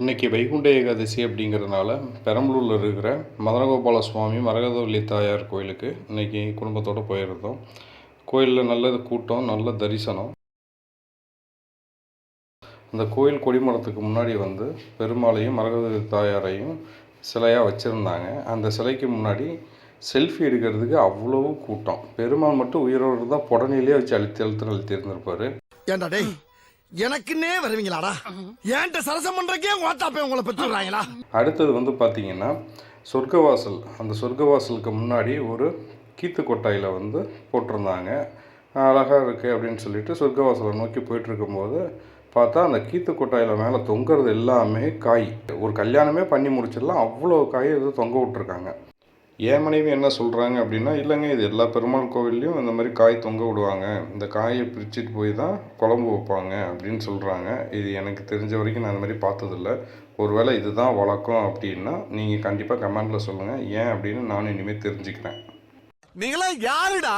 இன்றைக்கி வைகுண்ட ஏகாதசி அப்படிங்கிறதுனால பெரம்பலூரில் இருக்கிற மதனகோபால சுவாமி மரகதவள்ளி தாயார் கோயிலுக்கு இன்னைக்கு குடும்பத்தோடு போயிருந்தோம். கோயிலில் நல்ல கூட்டம் நல்ல தரிசனம். அந்த கோயில் கொடிமரத்துக்கு முன்னாடி வந்து பெருமாளையும் மரகதவள்ளி தாயாரையும் சிலையாக வச்சுருந்தாங்க. அந்த சிலைக்கு முன்னாடி செல்ஃபி எடுக்கிறதுக்கு அவ்வளோ கூட்டம். பெருமாள் மட்டும் உயிரோடு தான் புடனையிலே வச்சு அழுத்தி அழுத்து அழுத்தி இருந்திருப்பார். ஏண்டா டேய்? எனக்குன்னே வருவீங்களாடா? ஏன்ட்ட சரசம் பண்றக்கே ஓட்டாப்பே உங்களை பெற்றுறாங்களா அடுத்தது வந்து பார்த்தீங்கன்னா சொர்க்கவாசல். அந்த சொர்க்கவாசலுக்கு முன்னாடி ஒரு கீத்து கொட்டாயில் வந்து போட்டிருந்தாங்க. அழகாக இருக்குது அப்படின்னு சொல்லிட்டு சொர்க்கவாசலை நோக்கி போயிட்டுருக்கும்போது பார்த்தா அந்த கீத்து கொட்டாயில் மேலே தொங்குறது எல்லாமே காய். ஒரு கல்யாணமே பண்ணி முடிச்சிடலாம். அவ்வளோ காய் இது தொங்க விட்ருக்காங்க என் மனைவி என்ன சொல்கிறாங்க அப்படின்னா இல்லைங்க இது எல்லா பெருமாள் கோவில்லையும் இந்த மாதிரி காய் தொங்க விடுவாங்க. இந்த காயை பிரிச்சுட்டு போய் தான் குழம்பு வைப்பாங்க அப்படின்னு சொல்கிறாங்க இது எனக்கு தெரிஞ்ச வரைக்கும் நான் இந்த மாதிரி பார்த்ததில்ல. ஒருவேளை இதுதான் வழக்கம் அப்படின்னா நீங்கள் கண்டிப்பாக கமெண்டில் சொல்லுங்கள் ஏன் அப்படின்னு நானும் இனிமேல் தெரிஞ்சுக்கிறேன். நீங்களாம் யாருடா?